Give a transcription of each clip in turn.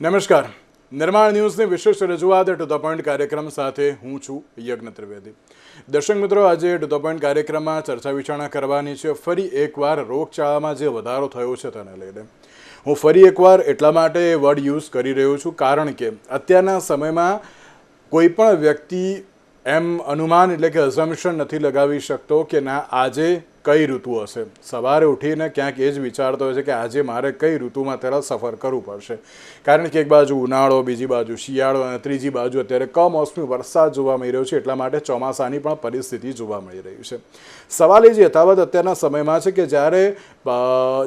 નમસ્કાર. નિર્માણ ન્યૂઝની વિશેષ રજૂઆત ટુ ધ પોઈન્ટ કાર્યક્રમ સાથે હું છું યજ્ઞ ત્રિવેદી. દર્શક મિત્રો, આજે ટુ ધ પોઈન્ટ કાર્યક્રમમાં ચર્ચા વિચારણા કરવાની છે. ફરી એકવાર રોગચાળામાં જે વધારો થયો છે તેને લઈને. હું ફરી એકવાર એટલા માટે એ વર્ડ યુઝ કરી રહ્યો છું કારણ કે અત્યારના સમયમાં કોઈપણ વ્યક્તિ એમ અનુમાન એટલે કે અઝમ્પશન નથી લગાવી શકતો કે ના, આજે કઈ ઋતુ હશે? સવારે ઉઠીને ક્યાંક એ જ વિચારતો હોય છે કે આજે મારે કઈ ઋતુમાં ત્યારે સફર કરવું પડશે. કારણ કે એક બાજુ ઉનાળો, બીજી બાજુ શિયાળો અને ત્રીજી બાજુ અત્યારે કમોસમી વરસાદ જોવા મળી રહ્યો છે, એટલા માટે ચોમાસાની પણ પરિસ્થિતિ જોવા મળી રહી છે. સવાલ એ જ યથાવત અત્યારના સમયમાં છે કે જ્યારે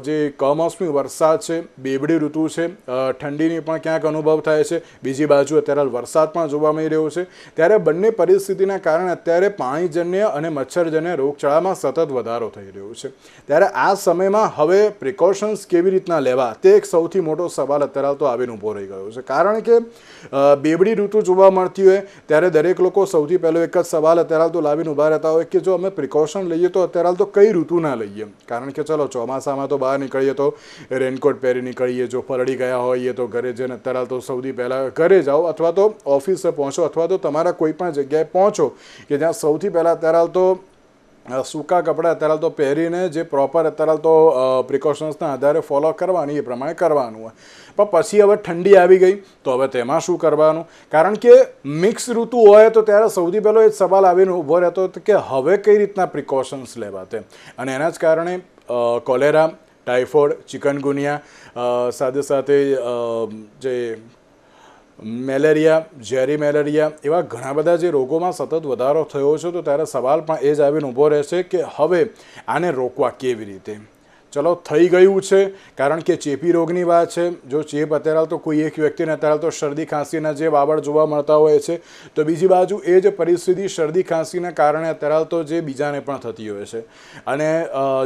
જે કમોસમી વરસાદ છે, બેબડી ઋતુ છે ઠંડીની પણ ક્યાંક અનુભવ થાય છે. બીજી બાજુ અત્યારે વરસાદ પણ જોવા મળી રહ્યો છે. ત્યારે બંને પરિસ્થિતિના કારણે અત્યારે પાણીજન્ય અને મચ્છરજન્ય રોગચાળામાં સતત વધારો થઈ રહ્યો છે. ત્યારે આ સમયમાં હવે પ્રિકોશન્સ કેવી રીતના લેવા? તે એક સૌથી મોટો સવાલ અત્યારે તો આવીને ઊભો રહી ગયો છે. કારણ કે બેબડી ઋતુ જોવા મળતી હોય, ત્યારે દરેક લોકો સૌથી પહેલો એક જ સવાલ અત્યારે તો લાવીને ઊભા રહેતા હોય કે જો અમે પ્રિકોશન લઈએ તો અત્યારે તો કઈ ઋતુ ના લઈએ? કારણ કે ચલો ચોમાસામાં તો બહાર નીકળીએ તો રેનકોટ પહેરી નીકળીએ, જો પલળી ગયા હોઈએ તો ઘરે જઈને અત્યારે તો સૌથી પહેલાં ઘરે જાઓ અથવા તો ઓફિસે પહોંચો અથવા તો તમારા કોઈ પણ જગ્યાએ પહોંચો કે જ્યાં સૌથી પહેલાં અત્યારે તો સૂકા કપડાં અત્યારે તો પહેરીને જે પ્રોપર અત્યારે તો પ્રિકોશન્સના આધારે ફોલો કરવાની, એ પ્રમાણે કરવાનું હોય. પણ પછી હવે ઠંડી આવી ગઈ, તો હવે તેમાં શું કરવાનું? કારણ કે મિક્સ ઋતુ હોય તો ત્યારે સૌથી પહેલો એ સવાલ આવીને ઊભો રહેતો હતો કે હવે કઈ રીતના પ્રિકોશન્સ લેવા તે અને એના જ કારણે કોલેરા, ટાઇફોઇડ, ચિકનગુનિયા સાથે સાથે જે મેલેરિયા, ઝેરી મેલેરિયા એવા ઘણા બધા જે રોગોમાં સતત વધારો થયો છે, તો ત્યારે સવાલ પણ એ જ આવીને ઊભો રહેશે કે હવે આને રોકવા કેવી રીતે? ચલો, થઈ ગયું છે. કારણ કે ચેપી રોગની વાત છે. જો ચેપ અત્યારે તો કોઈ એક વ્યક્તિને અત્યારે તો શરદી ખાંસીના જે વાવડ જોવા મળતા હોય છે, તો બીજી બાજુ એ જ પરિસ્થિતિ શરદી ખાંસીના કારણે અત્યારે તો જે બીજાને પણ થતી હોય છે. અને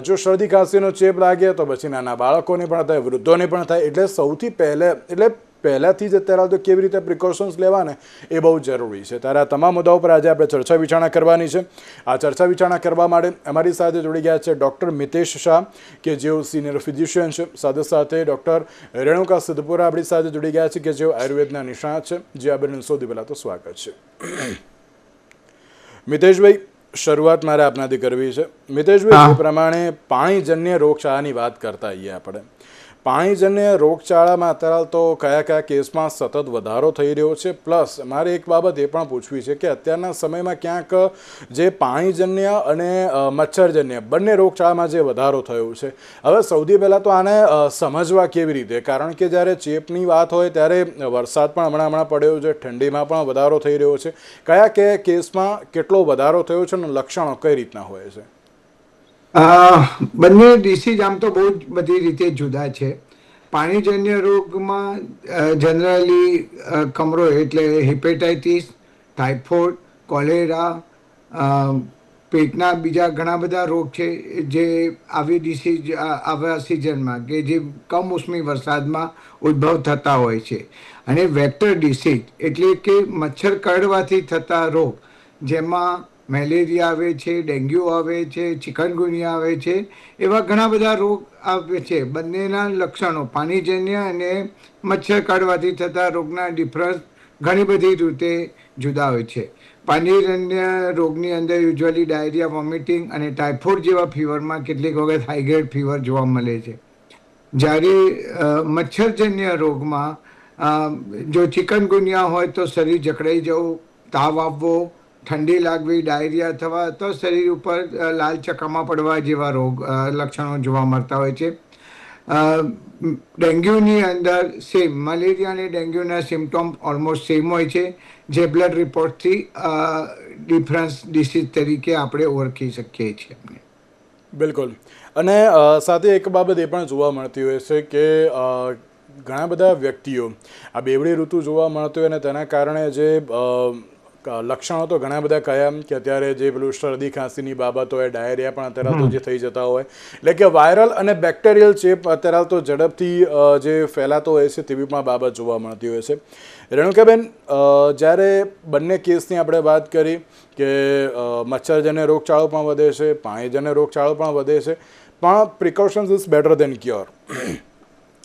જો શરદી ખાંસીનો ચેપ લાગે તો પછી નાના બાળકોને પણ થાય, વૃદ્ધોને પણ થાય. એટલે સૌથી પહેલે, એટલે પહેલાંથી જ અત્યારે તો કેવી રીતે પ્રિકોશન્સ લેવાને એ બહુ જરૂરી છે. ત્યારે આ તમામ મુદ્દાઓ પર આજે આપણે ચર્ચા વિચારણા કરવાની છે. આ ચર્ચા વિચારણા કરવા માટે અમારી સાથે જોડી ગયા છે ડૉક્ટર મિતેશ શાહ કે જેઓ સિનિયર ફિઝિશિયન છે. સાથે સાથે ડૉક્ટર રેણુકા સિદ્ધપુરા આપણી સાથે જોડી ગયા છે કે જેઓ આયુર્વેદના નિષ્ણાત છે. જે આ બંને સૌથી પહેલાં તો સ્વાગત છે. મિતેશભાઈ શરૂઆત મારે આપનાથી કરવી છે. મિતેશભાઈ જે પ્રમાણે પાણીજન્ય રોગચાળાની વાત કરતા આવીએ આપણે. પાણીજન્ય રોગચાળામાં અત્યારે તો કયા કયા કેસમાં સતત વધારો થઈ રહ્યો છે? પ્લસ મારે એક બાબત એ પણ પૂછવી છે કે અત્યારના સમયમાં ક્યાંક જે પાણીજન્ય અને મચ્છરજન્ય બંને રોગચાળામાં જે વધારો થયો છે. હવે સૌથી પહેલાં તો આને સમજવા કેવી રીતે? કારણ કે જ્યારે ચેપની વાત હોય ત્યારે વરસાદ પણ હમણાં હમણાં પડ્યો છે, ઠંડીમાં પણ વધારો થઈ રહ્યો છે. કયા કયા કેસમાં કેટલો વધારો થયો છે અને લક્ષણો કઈ રીતના હોય છે? બંને ડિસીઝ આમ તો બહુ જ બધી રીતે જુદા છે. પાણીજન્ય રોગમાં જનરલી કમરો એટલે હિપેટાઇટિસ, ટાઇફોઇડ, કોલેરા પેટના બીજા ઘણા બધા રોગ છે જે આવી ડિસીઝ આવા સિઝનમાં કે જે કમોસમી વરસાદમાં ઉદ્ભવ થતા હોય છે. અને વેક્ટર ડિસીઝ એટલે કે મચ્છર કરડવાથી થતા રોગ, જેમાં મેલેરિયા આવે છે, ડેન્ગ્યુ આવે છે, ચિકનગુનિયા આવે છે, એવા ઘણા બધા રોગ આવે છે. બંનેના લક્ષણો પાણીજન્ય અને મચ્છર કાઢવાથી થતા રોગના ડિફરન્સ ઘણી બધી રીતે જુદા હોય છે. પાણીજન્ય રોગની અંદર યુઝ્યુઅલી ડાયરિયા વોમિટિંગ અને ટાઇફોઇડ જેવા ફીવરમાં કેટલીક વખત હાઈગ્રેડ ફીવર જોવા મળે છે. જ્યારે મચ્છરજન્ય રોગમાં જો ચિકનગુનિયા હોય તો શરીર જકડાઈ જવું, તાવ આવવો ઠંડી લાગવી, ડાયરિયા થવા, તો શરીર ઉપર લાલ ચકામા પડવા જેવા રોગ લક્ષણો જોવા મળતા હોય છે. ડેન્ગ્યુની અંદર સેમ, મલેરિયા અને ડેન્ગ્યુના સિમ્ટોમ ઓલમોસ્ટ સેમ હોય છે, જે બ્લડ રિપોર્ટથી ડિફરન્સ, ડિસીઝ તરીકે આપણે ઓળખી શકીએ છીએ બિલકુલ. અને સાથે એક બાબત એ પણ જોવા મળતી હોય છે કે ઘણા બધા વ્યક્તિઓ આ બેવડી ઋતુ જોવા મળતી હોય અને તેના કારણે જે લક્ષણો તો ઘણા બધા કયા કે અત્યારે જે પેલું શરદી ખાંસીની બાબત હોય ડાયરિયા પણ અત્યારે તો જે થઈ જતા હોય. એટલે કે વાયરલ અને બેક્ટેરિયલ ચેપ અત્યારે તો ઝડપથી જે ફેલાતો હોય છે તેવી પણ બાબત જોવા મળતી હોય છે. રેણુકાબેન જ્યારે બંને કેસની આપણે વાત કરી કે મચ્છરજન્ય રોગચાળો પણ વધે છે પાણીજન્ય રોગચાળો પણ વધે છે પણ precautions is better than cure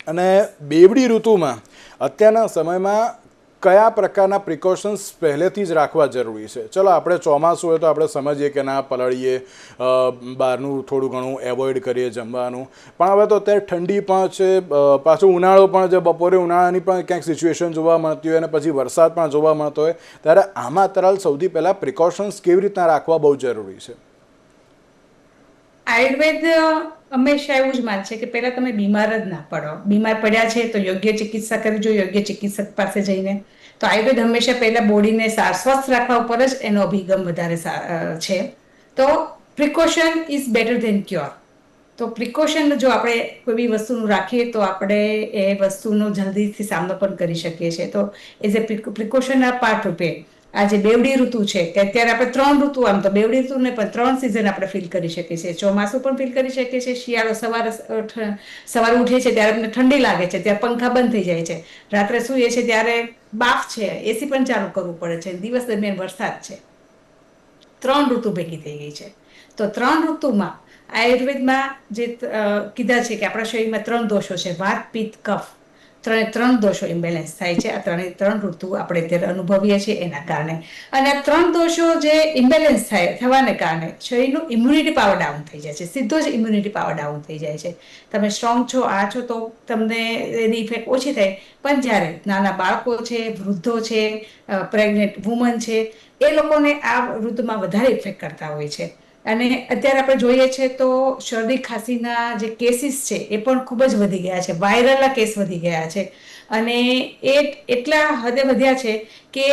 અને બેવડી ઋતુમાં અત્યારના સમયમાં કયા પ્રકારના પ્રિકોશન્સ પહેલેથી જ રાખવા જરૂરી છે? ચલો, આપણે ચોમાસું હોય તો આપણે સમજીએ કે ના પલળીએ બહારનું થોડું ઘણું એવોઇડ કરીએ જમવાનું. પણ હવે તો અત્યારે ઠંડી પણ છે પાછું ઉનાળો પણ છે, બપોરે ઉનાળાની પણ ક્યાંક સિચ્યુએશન જોવા મળતી હોય અને પછી વરસાદ પણ જોવા મળતો હોય. ત્યારે આમાં તરાલ સૌથી પહેલાં પ્રિકોશન્સ કેવી રીતના રાખવા બહુ જરૂરી છે? આયુર્વેદ હંમેશા એવું જ માન છે કે પહેલા તમે બીમાર જ ના પડો. બીમાર પડ્યા છે તો યોગ્ય ચિકિત્સા કરવી જોઈએ, યોગ્ય ચિકિત્સક પાસે જઈને. તો આયુર્વેદ હંમેશા પહેલા બોડીને સ્વસ્થ રાખવા ઉપર જ એનો અભિગમ વધારે છે. તો precaution is better than cure. તો પ્રિકોશન જો આપણે કોઈ બી વસ્તુનું રાખીએ તો આપણે એ વસ્તુનો જલ્દીથી સામનો પણ કરી શકીએ છીએ. તો એઝ એ પ્રિકોશનના પાર્ટ રૂપે આ જે બેવડી ઋતુ છે, કે અત્યારે આપણે ત્રણ ઋતુ, આમ તો બેવડી ઋતુને પણ ત્રણ સિઝન આપણે ફીલ કરી શકીએ છીએ. ચોમાસું પણ ફીલ કરી શકીએ છીએ, શિયાળો સવારે સવારે ઉઠીએ છીએ ત્યારે અમને ઠંડી લાગે છે ત્યારે પંખા બંધ થઈ જાય છે. રાત્રે સૂઈએ છીએ ત્યારે બાફ છે એસી પણ ચાલુ કરવું પડે છે. દિવસ દરમિયાન વરસાદ છે. ત્રણ ઋતુ ભેગી થઈ ગઈ છે. તો ત્રણ ઋતુમાં આયુર્વેદમાં જે કીધા છે કે આપણા શરીરમાં ત્રણ દોષો છે વાત પિત્ત કફ. ત્રણે ત્રણ દોષો ઇમ્બેલેન્સ થાય છે. આ ત્રણે ત્રણ ઋતુ આપણે અત્યારે અનુભવીએ છીએ એના કારણે. અને આ ત્રણ દોષો જે ઇમ્બેલેન્સ થાય, થવાને કારણે શરીરનું ઇમ્યુનિટી પાવર ડાઉન થઈ જાય છે. સીધો જ ઇમ્યુનિટી પાવર ડાઉન થઈ જાય છે. તમે સ્ટ્રોંગ છો, આ છો, તો તમને એની ઇફેક્ટ ઓછી થાય. પણ જ્યારે નાના બાળકો છે, વૃદ્ધો છે પ્રેગ્નેન્ટ વુમન છે, એ લોકોને આ ઋતુમાં વધારે ઇફેક્ટ કરતા હોય છે. અને અત્યારે આપણે જોઈએ છે તો શરદી ખાંસીના જે કેસીસ છે, એ પણ ખૂબ જ વધી ગયા છે. વાયરલના કેસ વધી ગયા છે. અને એ એટલા હદે વધ્યા છે કે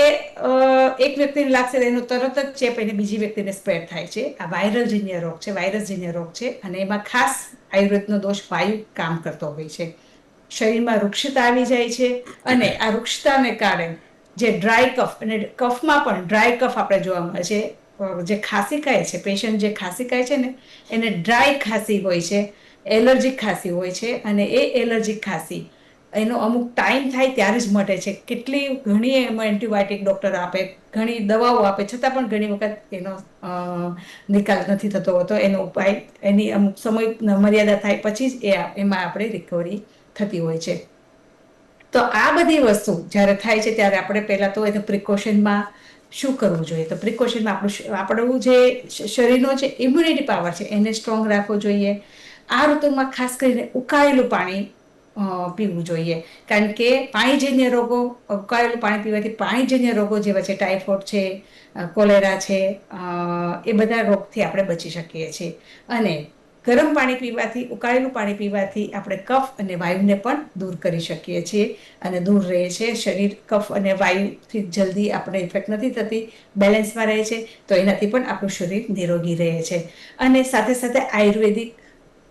એક વ્યક્તિને લાગશે એનો તરત જ ચેપ એને બીજી વ્યક્તિને સ્પ્રેડ થાય છે. આ વાયરલ જન્ય રોગ છે વાયરસ જન્ય રોગ છે. અને એમાં ખાસ આયુર્વેદનો દોષ વાયુ કામ કરતો હોય છે. શરીરમાં વૃક્ષતા આવી જાય છે અને આ વૃક્ષતાને કારણે જે ડ્રાય કફ અને કફમાં પણ ડ્રાય કફ આપણે જોવા મળે છે જે ખાંસી કહે છે પેશન્ટ જે ખાંસી કહે છે ને, એને ડ્રાય ખાંસી હોય છે એલર્જીક ખાંસી હોય છે અને એ એલર્જીક ખાંસી. એનો અમુક ટાઈમ થાય ત્યારે જ મટે છે. કેટલી ઘણી એમાં એન્ટીબાયોટિક ડૉક્ટર આપે, ઘણી દવાઓ આપે, છતાં પણ ઘણી વખત એનો નિકાલ નથી થતો હોતો. એનો ઉપાય, એની અમુક સમય, મર્યાદા થાય પછી જ એ એમાં આપણે રિકવરી થતી હોય છે. તો આ બધી વસ્તુ જ્યારે થાય છે ત્યારે આપણે પહેલાં તો એને પ્રિકોશનમાં શું કરવું જોઈએ? તો પ્રિકોશનમાં આપણું આપણું જે શરીરનો જે ઇમ્યુનિટી પાવર છે, એને સ્ટ્રોંગ રાખવો જોઈએ. આ ઋતુમાં ખાસ કરીને ઉકાળેલું પાણી પીવું જોઈએ. કારણ કે પાણીજન્ય રોગો, ઉકાળેલું પાણી પીવાથી પાણીજન્ય રોગો જેવા છે, ટાઇફોઇડ છે કોલેરા છે એ બધા રોગથી આપણે બચી શકીએ છીએ. અને ગરમ પાણી પીવાથી, ઉકાળેલું પાણી પીવાથી આપણે કફ અને વાયુને પણ દૂર કરી શકીએ છીએ અને દૂર રહે છે. શરીર કફ અને વાયુથી જલ્દી આપણે ઇફેક્ટ નથી થતી, બેલેન્સમાં રહે છે, તો એનાથી પણ આપણું શરીર નિરોગી રહે છે. અને સાથે સાથે આયુર્વેદિક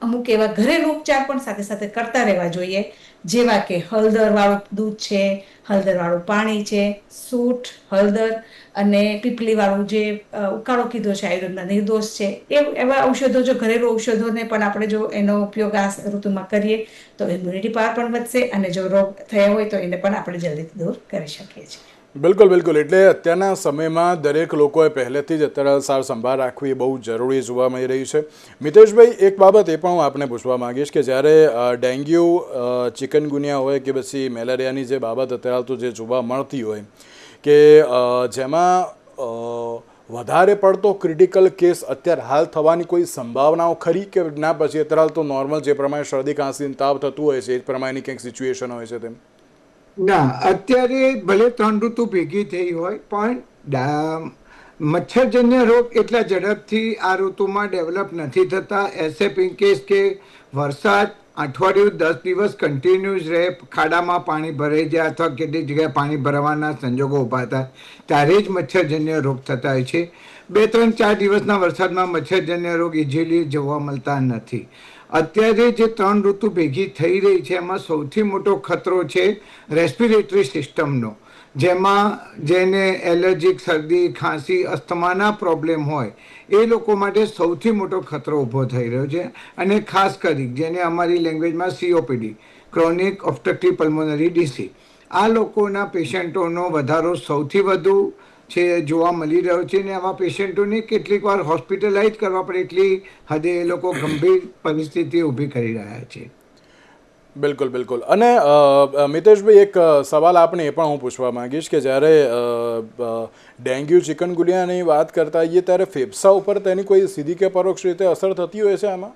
અમુક એવા ઘરેલું ઉપચાર પણ સાથે સાથે કરતા રહેવા જોઈએ. જેવા કે હળદરવાળું દૂધ છે, હળદરવાળું પાણી છે સૂઠ હળદર અને પીપલીવાળું જે ઉકાળો કીધો છે આયુર્વેદના નિર્દોષ છે. એ, એવા ઔષધો જો ઘરેલું ઔષધોને પણ આપણે જો એનો ઉપયોગ આ ઋતુમાં કરીએ, તો ઇમ્યુનિટી પાવર પણ વધશે અને જો રોગ થયા હોય તો એને પણ આપણે જલ્દીથી દૂર કરી શકીએ છીએ. બિલકુલ બિલકુલ. એટલે અત્યારના સમયમાં દરેક લોકોએ પહેલેથી જ અત્યારે સાર સંભાળ રાખવી બહુ જરૂરી જોવા મળી રહી છે. મિતેશભાઈ, એક બાબત એ પણ હું આપને પૂછવા માંગીશ કે જ્યારે ડેન્ગ્યુ ચિકનગુનિયા હોય કે પછી મેલેરિયાની જે બાબત અત્યારે તો જે જોવા મળતી હોય કે જેમાં વધારે પડતો ક્રિટિકલ કેસ અત્યારે હાલ થવાની કોઈ સંભાવનાઓ ખરી કે ના? પછી અત્યારે તો નોર્મલ જે પ્રમાણે શરદી, ખાંસી તાવ થતું હોય છે, એ જ પ્રમાણેની કંઈક સિચ્યુએશન હોય છે તેમ. ના, અત્યારે ભલે ત્રણ ઋતુ ભેગી થઈ હોય, પણ મચ્છરજન્ય રોગ એટલા ઝડપથી આ ઋતુમાં ડેવલપ નથી થતા. એસેપ ઇન કેસ કે વરસાદ, અઠવાડિયું, દસ દિવસ કન્ટિન્યુઅસ રહે, ખાડામાં પાણી ભરાઈ જાય અથવા કેટલીક જગ્યાએ પાણી ભરાવાના સંજોગો ઊભા થાય, ત્યારે જ મચ્છરજન્ય રોગ થતા હોય છે. બે, ત્રણ, ચાર દિવસના વરસાદમાં મચ્છરજન્ય રોગ ઇઝીલી જોવા મળતા નથી. અત્યારે જે ત્રણ ઋતુ ભેગી થઈ રહી છે, એમાં સૌથી મોટો ખતરો છે રેસ્પિરેટરી સિસ્ટમનો જેમાં જેને એલર્જીક શરદી, ખાંસી, અસ્થમાના પ્રોબ્લેમ હોય, એ લોકો માટે સૌથી મોટો ખતરો ઊભો થઈ રહ્યો છે. અને ખાસ કરી, જેને અમારી લેંગ્વેજમાં COPD chronic obstructive pulmonary disease આ લોકોના પેશન્ટોનો વધારો સૌથી વધુ છે, જોવા મળી રહ્યો છે અને આવા પેશન્ટોને કેટલીક વાર હોસ્પિટલાઇઝ કરવા પડે એટલી હદે એ લોકો ગંભીર પરિસ્થિતિ ઊભી કરી રહ્યા છે. બિલકુલ બિલકુલ. અને મિતેશભાઈ, એક સવાલ આપને એ પણ હું પૂછવા માંગીશ કે જ્યારે ડેન્ગ્યુ, ચિકનગુલિયાની વાત કરતા હોઈએ ત્યારે ફેફસા ઉપર તેની કોઈ સીધી કે પરોક્ષ રીતે અસર થતી હોય છે આમાં?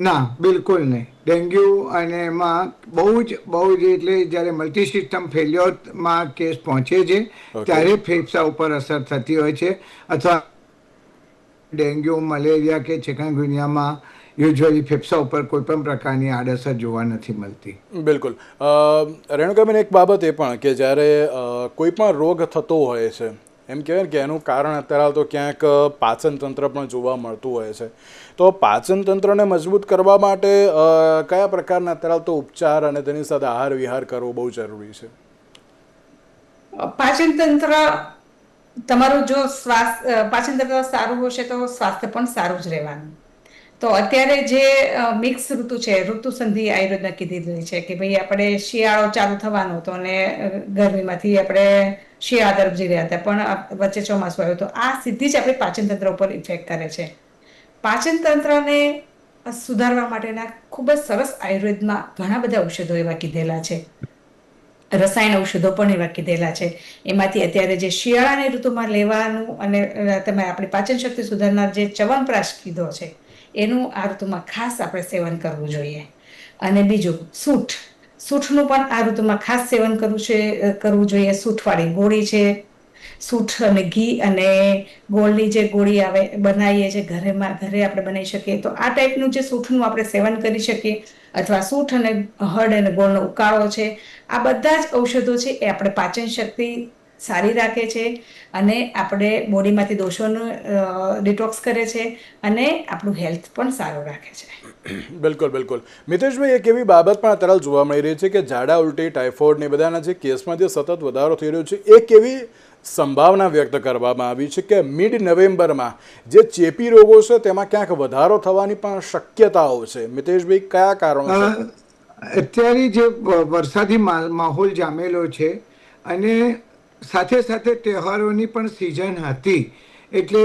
ના બિલકુલ નહીં. ડેન્ગ્યુ અને એમાં બહુ જ બહુ જ એટલે જ્યારે મલ્ટી સિસ્ટમ ફેલ્યોરમાં કેસ પહોંચે છે ત્યારે ફેફસા ઉપર અસર થતી હોય છે. અથવા ડેન્ગ્યુ મલેરિયા કે ચિકનગુનિયામાં યુઝ્યુઅલી ફેફસા ઉપર કોઈ પણ પ્રકારની આડઅસર જોવા નથી મળતી. બિલકુલ. અ, રેણુકાબેન એક બાબત એ પણ કે જ્યારે કોઈ પણ રોગ થતો હોય છે એમ કહેવાય ને કે એનું કારણ અત્યારે તો ક્યાંક પાચન તંત્ર પણ જોવા મળતું હોય છે. તો પાચન તંત્રને મજબૂત કરવા માટે કયા પ્રકારના અત્યારે ઉપચાર અને તેની સાથે આહાર વિહાર કરવો બહુ જરૂરી છે? પાચન તંત્ર તમારું જો શ્વાસ પાચનતંત્ર પાચન તંત્ર સારું હશે તો સ્વાસ્થ્ય પણ સારું જ રહેવાનું. તો અત્યારે જે મિક્સ ઋતુ છે, ઋતુ સંધિ આયુર્વેદના કીધી દીધેલી છે કે ભાઈ આપણે શિયાળો ચાલુ થવાનો હતો અને ગરમીમાંથી આપણે શિયાળા તરફ જઈ રહ્યા હતા, પણ વચ્ચે ચોમાસું આવ્યું, તો આ સીધી જ આપણી પાચન તંત્ર ઉપર ઇફેક્ટ કરે છે. પાચન તંત્રને સુધારવા માટેના ખૂબ જ સરસ આયુર્વેદમાં ઘણા બધા ઔષધો એવા કીધેલા છે. રસાયણ ઔષધો પણ એવા કીધેલા છે. એમાંથી અત્યારે જે શિયાળાની ઋતુમાં લેવાનું અને તમે આપણી પાચન શક્તિ સુધારનાર જે ચવનપ્રાશ કીધો છે, એનું આ ઋતુમાં ખાસ આપણે સેવન કરવું જોઈએ. અને બીજું, સૂઠ. સૂઠનું પણ આ ઋતુમાં ખાસ સેવન કરવું છે કરવું જોઈએ. સૂઠવાળી ગોળી છે સૂઠ અને ઘી અને ગોળની જે ગોળી આવે, બનાવીએ છીએ ઘરેમાં, ઘરે આપણે બનાવી શકીએ. તો આ ટાઈપનું જે સૂઠનું આપણે સેવન કરી શકીએ, અથવા સૂઠ અને હળ અને ગોળનો ઉકાળો છે, આ બધા જ ઔષધો છે એ આપણે પાચન શક્તિ સારી રાખે છે અને આપણે બોડીમાંથી દોષોનું ડિટોક્સ કરે છે અને આપણું હેલ્થ પણ સારું રાખે છે. બિલકુલ બિલકુલ. મિતેશભાઈ, એક એવી બાબત પણ અત્યારે જોવા મળી રહી છે કે ઝાડા, ઉલટી ટાઇફોઇડ ને બધાના જે કેસમાં જે સતત વધારો થઈ રહ્યો છે એક એવી સંભાવના વ્યક્ત કરવામાં આવી છે કે મિડ નવેમ્બરમાં જે ચેપી રોગો છે તેમાં ક્યાંક વધારો થવાની પણ શક્યતાઓ છે. મિતેશભાઈ, કયા કારણો અત્યારે જે વરસાદી માહોલ જામેલો છે અને સાથે સાથે તહેવારોની પણ સિઝન હતી. એટલે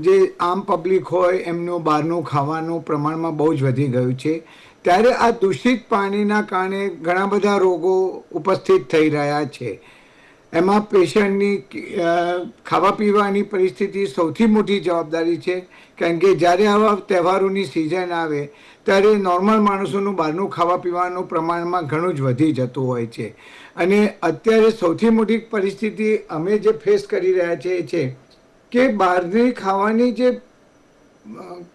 જે આમ પબ્લિક હોય, એમનું બહારનું ખાવાનું પ્રમાણમાં બહુ જ વધી ગયું છે. ત્યારે આ દૂષિત પાણીના કારણે ઘણા બધા રોગો ઉપસ્થિત થઈ રહ્યા છે. એમાં પેશન્ટની ખાવા પીવાની પરિસ્થિતિ સૌથી મોટી જવાબદારી છે. કારણ કે જ્યારે આવા તહેવારોની સિઝન આવે, ત્યારે નોર્મલ માણસોનું બહારનું ખાવા પીવાનું પ્રમાણમાં ઘણું જ વધી જતું હોય છે. અને અત્યારે સૌથી મોટી પરિસ્થિતિ અમે જે ફેસ કરી રહ્યા છીએ એ છે કે બહારની ખાવાની જે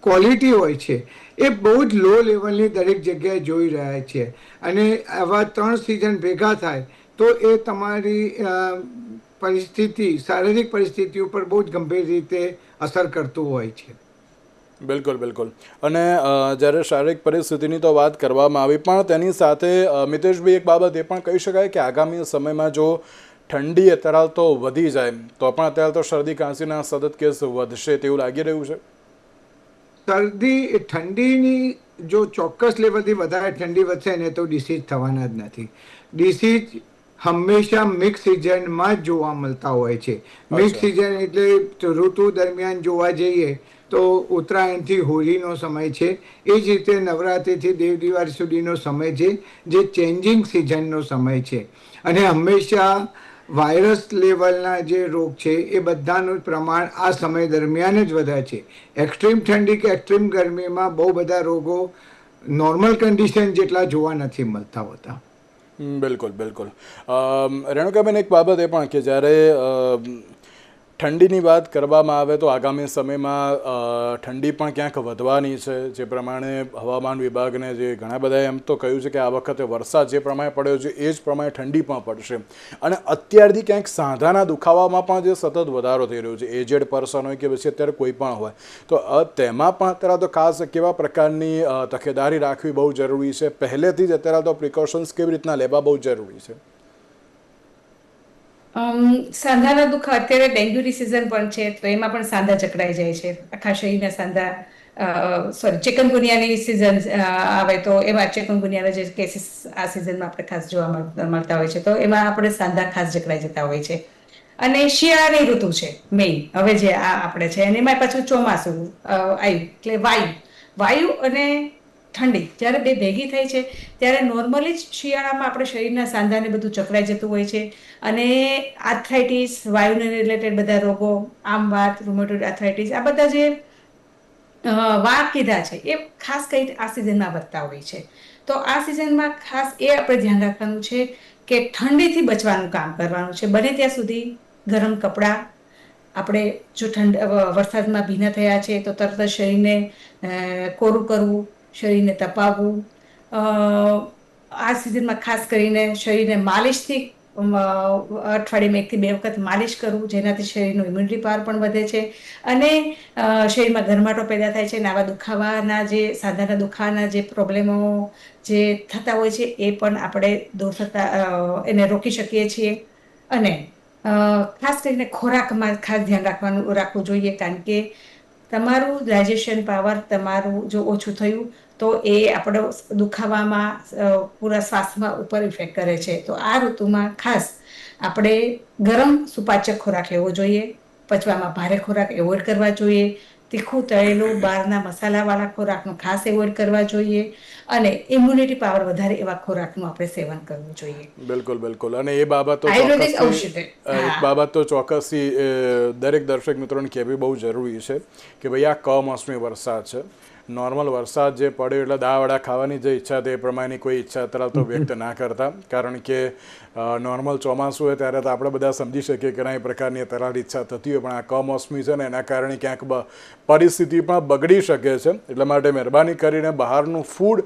ક્વોલિટી હોય છે, એ બહુ જ લો લેવલની દરેક જગ્યાએ જોઈ રહ્યા છે અને આવા ત્રણ સિઝન ભેગા થાય તો એ તમારી પરિસ્થિતિ શારીરિક પરિસ્થિતિ ઉપર બહુ જ ગંભીર રીતે અસર કરતું હોય છે. બિલકુલ બિલકુલ. અને જ્યારે શારીરિક પરિસ્થિતિની તો વાત કરવામાં આવી પણ તેની સાથે મિતેશભાઈ એક બાબત એ પણ કહી શકાય કે આગામી સમયમાં જો ઠંડી અત્યારે તો વધી જાય તો પણ અત્યારે તો શરદી ખાંસીના સતત કેસ વધશે તેવું લાગી રહ્યું છે? શરદી ઠંડીની જો ચોક્કસ લેવલથી વધારે ઠંડી વધશે ને તો ડિસીઝ થવાના જ નથી. ડિસીઝ હંમેશા મિક્સ સિઝનમાં જ જોવા મળતા હોય છે. મિક્સ સિઝન એટલે ઋતુ દરમિયાન જોવા જઈએ તો ઉત્તરાયણથી હોળીનો સમય છે. એ જ રીતે નવરાત્રિથી દેવ દિવાળી સુધીનો સમય છે જે ચેન્જિંગ સિઝનનો સમય છે. અને હંમેશા વાયરસ લેવલના જે રોગ છે એ બધાનું પ્રમાણ આ સમય દરમિયાન જ વધે છે. એક્સ્ટ્રીમ ઠંડી કે એક્સ્ટ્રીમ ગરમીમાં બહુ બધા રોગો નોર્મલ કન્ડિશન જેટલા જોવા નથી મળતા હોતા. બિલકુલ બિલકુલ. રેણુકાબેન એક બાબત એ પણ કે જ્યારે ઠંડીની વાત કરવામાં આવે તો આગામી સમયમાં ઠંડી પણ ક્યાંક વધવાની છે. જે પ્રમાણે હવામાન વિભાગને જે ઘણા બધાએ એમ તો કહ્યું છે કે આ વખતે વરસાદ જે પ્રમાણે પડ્યો છે, એ જ પ્રમાણે ઠંડી પણ પડશે. અને અત્યારથી ક્યાંક સાંધાના દુખાવામાં પણ જે સતત વધારો થઈ રહ્યો છે, એજેડ પર્સન હોય કે પછી અત્યારે કોઈ પણ હોય. તો તેમાં પણ અત્યારે તો ખાસ કેવા પ્રકારની તકેદારી રાખવી બહુ જરૂરી છે. પહેલેથી જ અત્યારે તો પ્રિકોશન્સ કેવી રીતના લેવા બહુ જરૂરી છે. સાંધાના દુઃખ અત્યારે ડેન્ગ્યુની સિઝન પણ છે, તો એમાં પણ સાંધા જકડાઈ જાય છે. આખા શરીરના સાંધા સોરી ચિકનગુનિયાની સિઝન આવે તો એમાં ચિકનગુનિયાના જે કેસીસ આ સિઝનમાં આપણે ખાસ જોવા મળ- મળતા હોય છે, તો એમાં આપણે સાંધા ખાસ જકડાઈ જતા હોય છે. અને શિયાળાની ઋતુ છે મેઇન હવે જે આ આપણે છે, અને એમાં પાછું ચોમાસું આવ્યું એટલે વાયુ. વાયુ અને ઠંડી. જ્યારે બે ભેગી થઈ છે, ત્યારે નોર્મલી જ શિયાળામાં આપણે શરીરના સાંધાને બધું ચકરાઈ જતું હોય છે. અને આર્થરાઇટીસ વાયુને રિલેટેડ બધા રોગો, આમ વાત રૂમેટોઇડ આર્થરાઇટીસ આ બધા જે વાક કીધા છે, એ ખાસ કરી આ સિઝનમાં વધતા હોય છે. તો આ સિઝનમાં ખાસ એ આપણે ધ્યાન રાખવાનું છે કે ઠંડીથી બચવાનું કામ કરવાનું છે. બને ત્યાં સુધી ગરમ કપડાં, આપણે જો ઠંડ વરસાદમાં ભીના થયા છે, તો તરત જ શરીરને કોરું કરવું શરીરને તપાવવું. આ સિઝનમાં ખાસ કરીને શરીરને માલિશથી અઠવાડિયે અઠવાડિયામાં એકથી બે વખત માલિશ કરવું જેનાથી શરીરનું ઇમ્યુનિટી પાવર પણ વધે છે અને શરીરમાં ગરમાટો પેદા થાય છે અને આવા દુખાવાના જે, સાંધાના દુખાવાના જે પ્રોબ્લેમો જે થતા હોય છે, એ પણ આપણે દૂર થતા એને રોકી શકીએ છીએ. અને ખાસ કરીને ખોરાકમાં ખાસ ધ્યાન રાખવાનું, રાખવું જોઈએ, કારણ કે તમારું ડાયજેશન પાવર તમારું જો ઓછું થયું તો એ આપણો દુખાવામાં પૂરા શ્વાસમાં ઉપર ઇફેક્ટ કરે છે. તો આ ઋતુમાં ખાસ આપણે ગરમ સુપાચક ખોરાક લેવો જોઈએ પચવામાં ભારે ખોરાક એવોઇડ કરવા જોઈએ તીખું તળેલું બહારના મસાલાવાળા ખોરાકનો ખાસ એવોઇડ કરવા જોઈએ અને ઇમ્યુનિટી પાવર વધારે એવા ખોરાકનું આપણે સેવન કરવું જોઈએ. બિલકુલ બિલકુલ. અને એ બાબતો એક બાબત તો ચોક્કસથી દરેક દર્શક મિત્રોને કહેવી બહુ જરૂરી છે કે ભાઈ આ કમોસમી વરસાદ છે. નોર્મલ વરસાદ જે પડ્યો એટલે દાળવડા ખાવાની જે ઈચ્છા તે પ્રમાણેની કોઈ ઈચ્છા અત્યારે તો વ્યક્ત ના કરતા. કારણ કે નોર્મલ ચોમાસું હોય ત્યારે તો આપણે બધા સમજી શકીએ કે ના એ પ્રકારની અત્યારે ઈચ્છા થતી હોય, પણ આ કમોસમી છે ને એના કારણે ક્યાંક પરિસ્થિતિ પણ બગડી શકે છે. એટલા માટે મહેરબાની કરીને બહારનું ફૂડ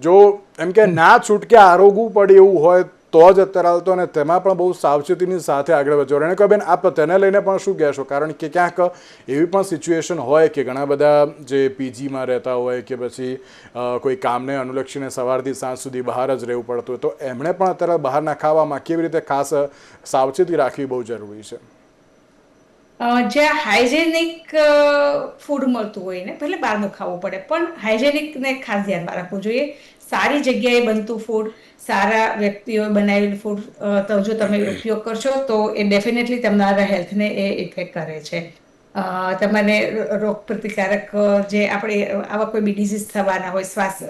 જો એમ કે ના છૂટકે આરોગવું પડે એવું હોય તો જ અત્યારે હાલતો અને તેમાં પણ બહુ સાવચેતીની સાથે આગળ વધો રેણુકા બેન, આપ તેને લઈને પણ શું કહેશો? કારણ કે ક્યાંક એવી પણ સિચ્યુએશન હોય કે ઘણા બધા જે પીજીમાં રહેતા હોય કે પછી કોઈ કામને અનુલક્ષીને સવારથી સાંજ સુધી બહાર જ રહેવું પડતું હોય, તો એમણે પણ અત્યારે બહારના ખાવામાં કેવી રીતે ખાસ સાવચેતી રાખવી બહુ જરૂરી છે? જ્યાં હાઇજેનિક ફૂડ મળતું હોય ને, ભલે બહારનું ખાવું પડે, પણ હાઇજેનિકને ખાસ ધ્યાનમાં રાખવું જોઈએ. સારી જગ્યાએ બનતું ફૂડ સારા વ્યક્તિઓએ બનાવેલ ફૂડ તો જો તમે ઉપયોગ કરશો તો એ ડેફિનેટલી તમારા હેલ્થને એ ઇફેક્ટ કરે છે. તમને રોગ પ્રતિકારક જે આપણે આવા કોઈ બી ડિઝીઝ થવાના હોય શ્વાસ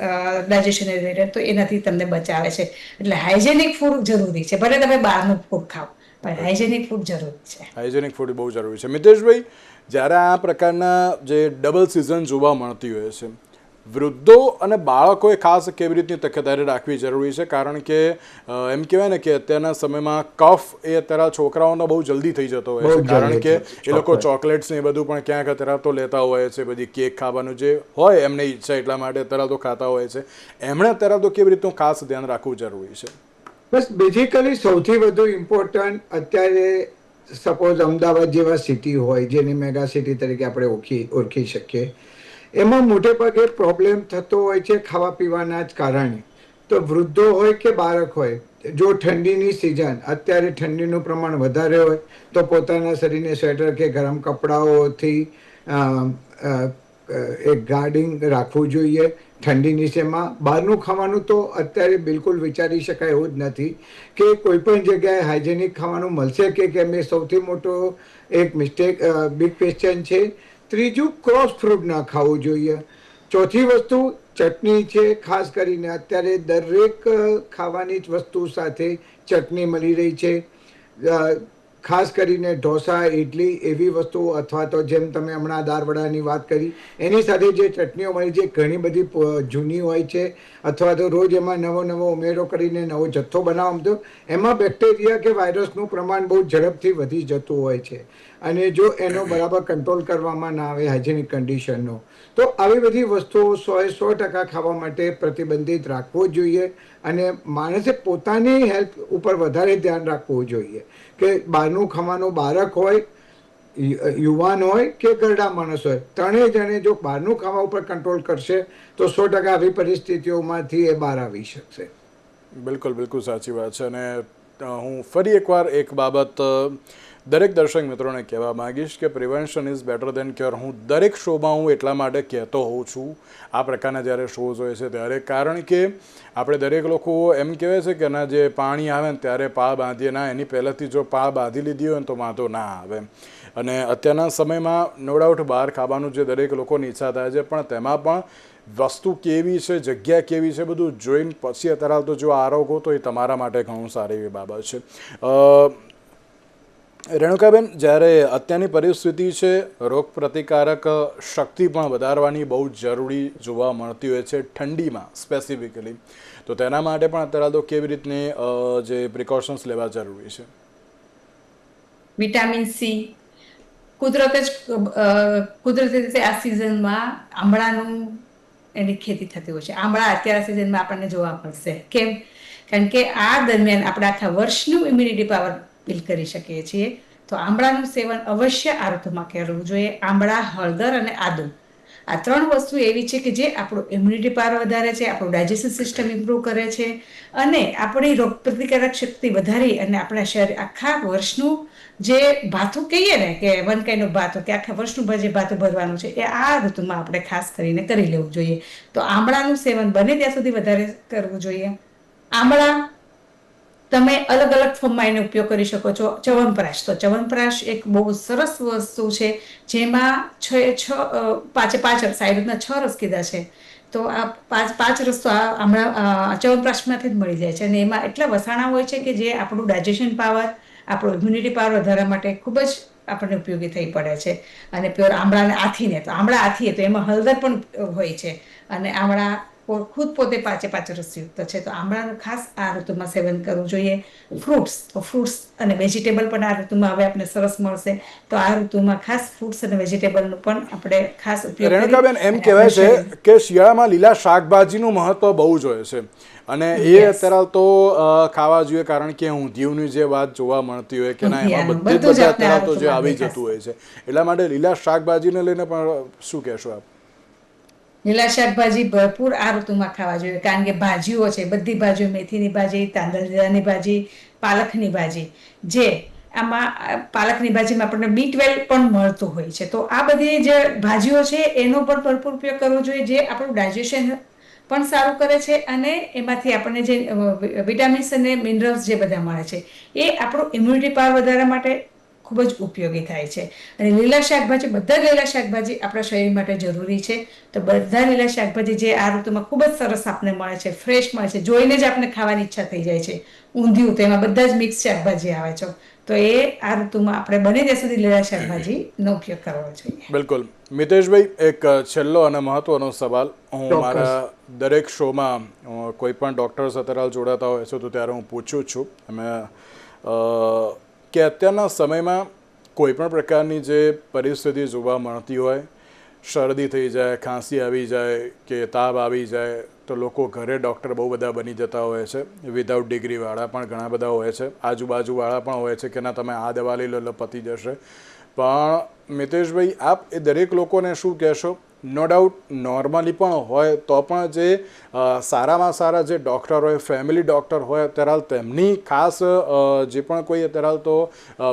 ડાયજેશન રિલેટેડ તો એનાથી તમને બચાવે છે. એટલે હાઇજેનિક ફૂડ જરૂરી છે ભલે તમે બહારનું ફૂડ ખાઓ પણ હાઇજેનિક ફૂડ જરૂરી છે. હાઇજેનિક ફૂડ બહુ જરૂરી છે. મિતેશભાઈ જ્યારે આ પ્રકારના જે ડબલ સિઝન જોવા મળતી હોય છે વૃદ્ધો અને બાળકોએ ખાસ કેવી રીતની તકેદારી રાખવી જરૂરી છે? કારણ કે એમ કહેવાય ને કે અત્યારના સમયમાં કફ એ અત્યારે છોકરાઓનો બહુ જલ્દી થઈ જતો હોય છે. કારણ કે એ લોકો ચોકલેટ્સ ને એ બધું પણ ક્યાંક અત્યારે તો લેતા હોય છે. બધી કેક ખાવાનું જે હોય એમને ઈચ્છા એટલા માટે અત્યારે તો ખાતા હોય છે. એમણે અત્યારે તો કેવી રીતનું ખાસ ધ્યાન રાખવું જરૂરી છે? બસ બેઝિકલી સૌથી વધુ ઇમ્પોર્ટન્ટ અત્યારે સપોઝ અમદાવાદ જેવા સિટી હોય જેને મેગા સિટી તરીકે આપણે ઓળખી ઓળખી શકીએ. એમાં મોટે ભાગે પ્રોબ્લેમ થતો હોય છે ખાવા પીવાના જ કારણે. તો વૃદ્ધો હોય કે બાળક હોય, જો ઠંડીની સિઝન અત્યારે ઠંડીનું પ્રમાણ વધારે હોય, તો પોતાના શરીરને સ્વેટર કે ગરમ કપડાઓથી એક ગાર્ડિંગ રાખવું જોઈએ. ઠંડીની નીચેમાં બહારનું ખાવાનું તો અત્યારે બિલકુલ વિચારી શકાય એવું જ નથી કે કોઈ પણ જગ્યાએ હાઇજેનિક ખાવાનું મળશે કે કેમ એ સૌથી મોટો એક મિસ્ટેક બિગ ક્વેશ્ચન છે. ત્રીજું ક્રોસ ફ્રૂટ ના ખાવું જોઈએ. ચોથી વસ્તુ ચટણી છે, ખાસ કરીને અત્યારે દરેક ખાવાની જ વસ્તુ સાથે ચટણી મળી રહી છે. ખાસ કરીને ઢોસા ઇડલી એવી વસ્તુઓ અથવા તો જેમ તમે હમણાં દારવડાની વાત કરી, એની સાથે જે ચટણીઓ મળી છે, ઘણી બધી જૂની હોય છે, અથવા તો રોજ એમાં નવો નવો ઉમેરો કરીને નવો જથ્થો બનાવવામાં તો એમાં બેક્ટેરિયા કે વાયરસનું પ્રમાણ બહુ ઝડપથી વધી જતું હોય છે. અને જો એનો બરાબર કંટ્રોલ કરવામાં ના આવે હાઇજેનિક કન્ડિશનનો તો આવી બધી વસ્તુઓ સોએ સો ટકા ખાવા માટે પ્રતિબંધિત રાખવો જોઈએ અને માણસે પોતાની હેલ્થ ઉપર વધારે ધ્યાન રાખવું જોઈએ. કે બહારનું ખાવાનું બાળક હોય યુવાન હોય કે ઘરડા માણસ હોય. ત્રણેય જણે જો બહારનું ખાવા ઉપર કંટ્રોલ કરશે, તો સો ટકા આવી પરિસ્થિતિઓમાંથી એ બહાર આવી શકશે. બિલકુલ બિલકુલ સાચી વાત છે. અને હું ફરી એકવાર એક બાબત દરેક દર્શક મિત્રોને કહેવા માંગીશ કે prevention is better than cure હું દરેક શોમાં હું એટલા માટે કહેતો હોઉં છું. આ પ્રકારના જ્યારે શોઝ હોય છે ત્યારે. કારણ કે આપણે દરેક લોકો એમ કહેવાય છે કે ના જે પાણી આવે ને ત્યારે પા બાંધીએ ના, એની પહેલાંથી જો પા બાંધી લીધી હોય ને તો વાંધો ના આવે. અને અત્યારના સમયમાં નો ડાઉટ બહાર ખાવાનું જે દરેક લોકોની ઈચ્છા થાય છે, પણ તેમાં પણ વસ્તુ કેવી છે, જગ્યા કેવી છે, બધું જોઈને પછી અત્યારે તો જો આરોગો તો એ તમારા માટે ઘણું સારી એવી બાબત છે. રેણુકાબેન, જ્યારે અત્યારની પરિસ્થિતિ છે રોગ પ્રતિકારક શક્તિ પણ વધારવાની બહુ જરૂરી જોવા મળતી હોય છે, ઠંડીમાં સ્પેસિફિકલી તો તેના માટે પણ અત્યારે તો કેવી રીતની જે પ્રિકોશન્સ લેવા જરૂરી છે? વિટામિન સી કુદરત જ કુદરતી રીતે આ સિઝનમાં આંબળાનું એની ખેતી થતી હોય છે. આંબળા અત્યારે સિઝનમાં આપણને જોવા મળશે. કેમ? કારણ કે આ દરમિયાન આપણે આખા વર્ષનું ઇમ્યુનિટી પાવર બિલ્ડ કરી શકીએ છીએ. તો આંબળાનું સેવન અવશ્ય આ ઋતુમાં કરવું જોઈએ. આંબળા, હળદર અને આદુ. આ ત્રણ વસ્તુ એવી છે કે જે આપણું ઇમ્યુનિટી પાવર વધારે છે, આપણું ડાયજેશન સિસ્ટમ ઇમ્પ્રૂવ કરે છે અને આપણી રોગ પ્રતિકારક શક્તિ વધારી અને આપણા શરીર આખા વર્ષનું જે ભાથું કહીએ ને કે વન કાઇન્ડ ભાથું કે આખા વર્ષનું જે ભાથું ભરવાનું છે એ આ ઋતુમાં આપણે ખાસ કરીને કરી લેવું જોઈએ. તો આમળાનું સેવન બને ત્યાં સુધી વધારે કરવું જોઈએ. આમળા તમે અલગ અલગ ફોર્મમાં એનો ઉપયોગ કરી શકો છો. ચવનપ્રાશ તો ચવનપ્રાશ એક બહુ સરસ વસ્તુ છે, જેમાં છ છ પાંચે પાંચ રસ રીતના છ રસ કીધા છે. તો આ પાંચ પાંચ રસ તો હમણાં ચવનપ્રાશમાંથી જ મળી જાય છે. અને એમાં એટલા વસાણા હોય છે કે જે આપણું ડાયજેશન પાવર, આપણું ઇમ્યુનિટી પાવર વધારવા માટે ખૂબ જ આપણને ઉપયોગી થઈ પડે છે. અને પ્યોર આમળાને આથીને, તો આમળા આથીએ તો એમાં હળદર પણ હોય છે. અને આમળા ખુદ પોતે પાંચે પાંચ રસયુક્ત છે તો આમળાનું ખાસ આ ઋતુમાં સેવન કરવું જોઈએ. ફ્રૂટ્સ તો ફ્રૂટ્સ અને વેજીટેબલ પણ આ ઋતુમાં હવે આપણે સરસ મળશે. તો આ ઋતુમાં ખાસ ફ્રૂટ્સ અને વેજીટેબલનું પણ આપણે ખાસ ઉપયોગ રેણુકાબેન એમ કહેવાય છે કે શિયાળામાં લીલા શાકભાજીનું મહત્વ બહુ જ હોય છે. અને એ. અત્યારે તો ખાવા જોઈએ કારણ કે ઊંધિયુંની જે વાત જોવા મળતી હોય કે ના એમાં બધું જ અત્યારે તો જે આવી જતું હોય છે. એટલા માટે લીલા શાકભાજીને લઈને પણ શું કહેશો આપ? લીલા શાકભાજી ભરપૂર આ ઋતુમાં ખાવા જોઈએ, કારણ કે ભાજીઓ છે, બધી ભાજીઓ, મેથીની ભાજી તાંદળજાની ભાજી, પાલકની ભાજી, જે આમાં પાલકની ભાજીમાં આપણને બી ટ્વેલ્વ પણ મળતું હોય છે. તો આ બધી જે ભાજીઓ છે, એનો પણ ભરપૂર ઉપયોગ કરવો જોઈએ, જે આપણું ડાયજેશન પણ સારું કરે છે અને એમાંથી આપણને જે વિટામિન્સ અને મિનરલ્સ જે બધા મળે છે, એ આપણું ઇમ્યુનિટી પાવર વધારવા માટે ખૂબ જ ઉપયોગી થાય છે. અને લીલા શાકભાજી બધા જ લીલા શાકભાજી આપણા શરીર માટે જરૂરી છે. તો બધા લીલા શાકભાજી જે આ ઋતુમાં ખૂબ જ સરસ આપણને મળે છે ફ્રેશ મળે છે જોઈને જ આપણે ખાવાની ઈચ્છા થઈ જાય છે. ઊંધિયું તો એમાં બધા જ મિક્સ શાકભાજી આવે છે. તો એ આ ઋતુમાં આપણે બને ત્યાં સુધી લીલા શાકભાજીનો ઉપયોગ કરવો જોઈએ. બિલકુલ. મિતેશભાઈ એક છેલ્લો અને મહત્વનો સવાલ. હું મારા દરેક શોમાં કોઈ પણ ડૉક્ટર્સ અત્યારે જોડાતા હોય છે તો ત્યારે હું પૂછું છું. અમે અ, કે અત્યારના સમયમાં કોઈપણ પ્રકારની જે પરિસ્થિતિ જોવા મળતી હોય, શરદી થઈ જાય, ખાંસી આવી જાય કે તાવ આવી જાય, તો લોકો ઘરે ડૉક્ટર બહુ બધા બની જતા હોય છે. વિધાઉટ ડિગ્રીવાળા પણ ઘણા બધા હોય છે. આજુબાજુવાળા પણ હોય છે કે ના, તમે આ દવા લઈ લો, પતી જશે. પણ મિતેશભાઈ, આપ એ દરેક લોકોને શું કહેશો? નો ડાઉટ નોર્મલી પણ હોય, તો પણ જે સારામાં સારા જે ડૉક્ટર હોય ફેમિલી ડૉક્ટર હોય, અત્યારે હાલ તેમની ખાસ જે પણ કોઈ અત્યારે હાલ તો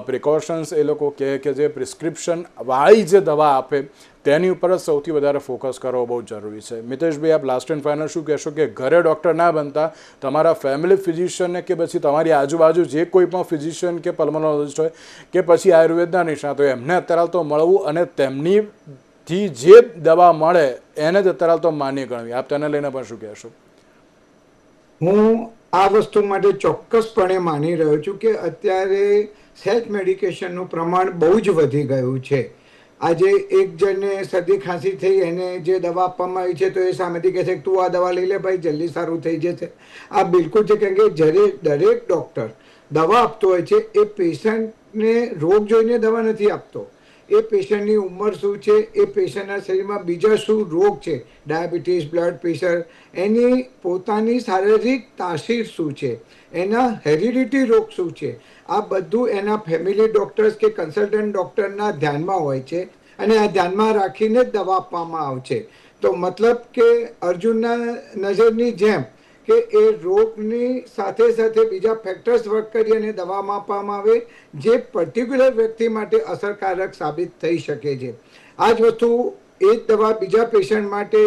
પ્રિકોશન્સ એ લોકો કહે કે જે પ્રિસ્ક્રિપ્શન વાળી જે દવા આપે, તેની ઉપર જ સૌથી વધારે ફોકસ કરવો બહુ જરૂરી છે. મિતેશભાઈ, આપ લાસ્ટ એન્ડ ફાઇનલ શું કહેશો કે ઘરે ડૉક્ટર ના બનતા, તમારા ફેમિલી ફિઝિશિયનને કે પછી તમારી આજુબાજુ જે કોઈ પણ ફિઝિશિયન કે પલ્મોનોલોજિસ્ટ હોય, કે પછી આયુર્વેદના નિષ્ણાત હોય, એમને અત્યારે તો મળવું અને તેમની થી જે દવા મળે, એને જ અત્યારે તો માન્ય ગણવી. આપ તેને લઈને પણ શું કહેશો? હું આ વસ્તુ માટે ચોક્કસપણે માની રહ્યો છું કે અત્યારે સેલ્ફ મેડિકેશનનું પ્રમાણ બહુ જ વધી ગયું છે. આજે એક જણને સર્દી ખાંસી થઈ, એને જે દવા આપવામાં આવી છે તો એ સામેથી કહે છે કે, તું આ દવા લઈ લે ભાઈ, જલ્દી સારું થઈ જશે. આ બિલકુલ છે કેમ કે જ્યારે દરેક ડૉક્ટર દવા આપતો હોય છે, એ પેશન્ટને રોગ જોઈને દવા નથી આપતો. એ પેશન્ટની ઉંમર શું છે? એ પેશન્ટના શરીરમાં બીજા શું રોગ છે? ડાયાબિટીસ, બ્લડ પ્રેશર, એની પોતાની શારીરિક તાસીર શું છે? એના હેરિડિટી રોગ શું છે? આ બધું એના ફેમિલી ડૉક્ટર્સ કે કન્સલ્ટન્ટ ડૉક્ટરના ધ્યાનમાં હોય છે અને આ ધ્યાનમાં રાખીને દવા આપવામાં આવે છે તો મતલબ કે અર્જુનના નજરની જેમ કે એ રોગની સાથે સાથે બીજા ફેક્ટર્સ વર્ક કરી અને દવામાં આપવામાં આવે, જે પર્ટિક્યુલર વ્યક્તિ માટે અસરકારક સાબિત થઈ શકે છે. આ જ વસ્તુ એ જ દવા બીજા પેશન્ટ માટે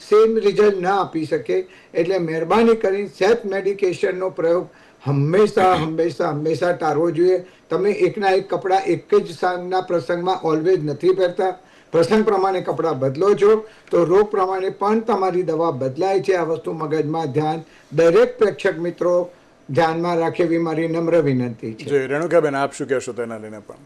સેમ રિઝલ્ટ ના આપી શકે, એટલે મહેરબાની કરી સેલ્ફ મેડિકેશનનો પ્રયોગ હંમેશા હંમેશા હંમેશા ટાળવો જોઈએ. તમે એકના એક કપડાં એક જ સાંજના પ્રસંગમાં ઓલવેઝ નથી પહેરતા. પ્રસંગ પ્રમાણે કપડાં બદલો છો તો રોગ પ્રમાણે પણ તમારી દવા બદલાય છે આ વસ્તુ મગજમાં ધ્યાન દરેક પ્રેક્ષક મિત્રો ધ્યાનમાં રાખે એવી મારી નમ્ર વિનંતી છે. રેણુકાબેન આપ શું કહેશો તેના લઈને પણ?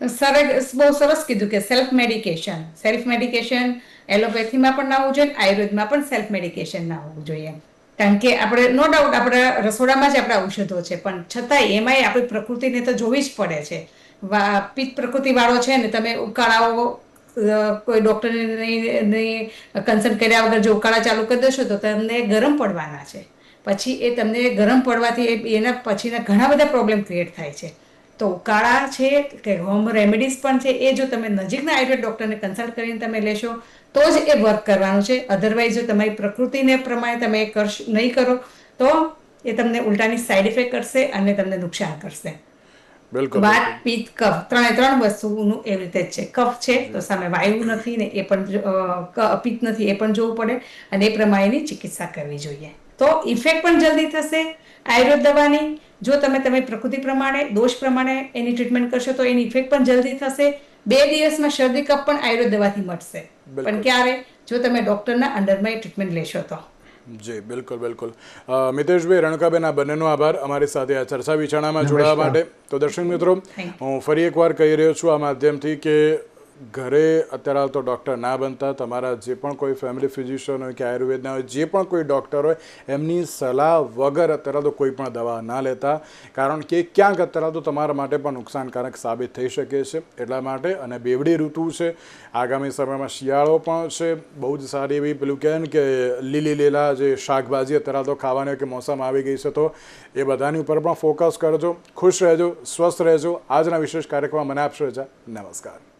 સરસ બહુ સરસ કીધું કે સેલ્ફ મેડિકેશન સેલ્ફ મેડિકેશન એલોપેથીમાં પણ ના હોવું જોઈએ આયુર્વેદમાં પણ સેલ્ફ મેડિકેશન ના હોવું જોઈએ. કારણ કે આપણે નો ડાઉટ આપણા રસોડામાં જ આપણા ઔષધો છે પણ છતાંય એમાંય આપણી પ્રકૃતિને તો જોવી જ પડે છે. પિત્ત પ્રકૃતિ વાળો છે ને તમે ઉકાળાઓ અ, નહીં નહીં કન્સલ્ટ કર્યા વગર જો ઉકાળા ચાલુ કરી દેશો તો તમને ગરમ પડવાના છે. પછી એ તમને ગરમ પડવાથી એના પછીના ઘણા બધા પ્રોબ્લેમ ક્રિએટ થાય છે. તો ઉકાળા છે કે હોમ રેમેડીઝ પણ છે એ જો તમે નજીકના આયુર્વેદ ડૉક્ટરને કન્સલ્ટ કરીને તમે લેશો તો જ એ વર્ક કરવાનું છે. અધરવાઇઝ જો તમારી પ્રકૃતિને પ્રમાણે તમે એ કરશ નહીં કરો તો એ તમને ઉલટાની સાઈડ ઇફેક્ટ કરશે અને તમને નુકસાન કરશે. બિલકુલ વાત પિત્ત કફ. ત્રણે ત્રણ વસ્તુનું એવી રીતે જ છે. કફ છે તો સામે વાયુ નથી ને એ પણ પિત્ત નથી એ પણ જોવું પડે અને એ પ્રમાણેની ચિકિત્સા કરવી જોઈએ. તો ઇફેક્ટ પણ જલ્દી થશે આયુર્વેદ દવાની. જો તમે તમે પ્રકૃતિ પ્રમાણે દોષ પ્રમાણે એની ટ્રીટમેન્ટ કરશો તો એની ઇફેક્ટ પણ જલ્દી થશે. બે દિવસમાં શરદી કફ પણ આયુર્વેદ દવાથી મટશે. પણ ક્યારે? જો તમે ડોક્ટરના અંડરમાં એ ટ્રીટમેન્ટ લેશો તો. જી બિલકુલ બિલકુલ. મિતેશભાઈ રણકાબેન આ બંનેનો આભાર. અમારી સાથે આ ચર્ચા વિચારણામાં જોડાવા માટે. તો દર્શક મિત્રો હું ફરી એકવાર કહી રહ્યો છું આ માધ્યમથી કે ઘરે અત્યારે હાલ તો ડૉક્ટર ના બનતા. તમારા જે પણ કોઈ ફેમિલી ફિઝિશિયન હોય કે આયુર્વેદના હોય, જે પણ કોઈ ડૉક્ટર હોય, એમની સલાહ વગર અત્યારે તો કોઈ પણ દવા ના લેતા. કારણ કે ક્યાંક અત્યારે તો તમારા માટે પણ નુકસાનકારક સાબિત થઈ શકે છે. એટલા માટે અને બેવડી ઋતુ છે. આગામી સમયમાં શિયાળો પણ છે. બહુ જ સારી એવી પેલું કહે ને કે લીલી લીલા જે શાકભાજી અત્યારે તો ખાવાની કે મોસમ આવી ગઈ છે તો એ બધાની ઉપર પણ ફોકસ કરજો. ખુશ રહેજો, સ્વસ્થ રહેજો. આજના વિશેષ કાર્યક્રમમાં મને આપશો રજા. નમસ્કાર.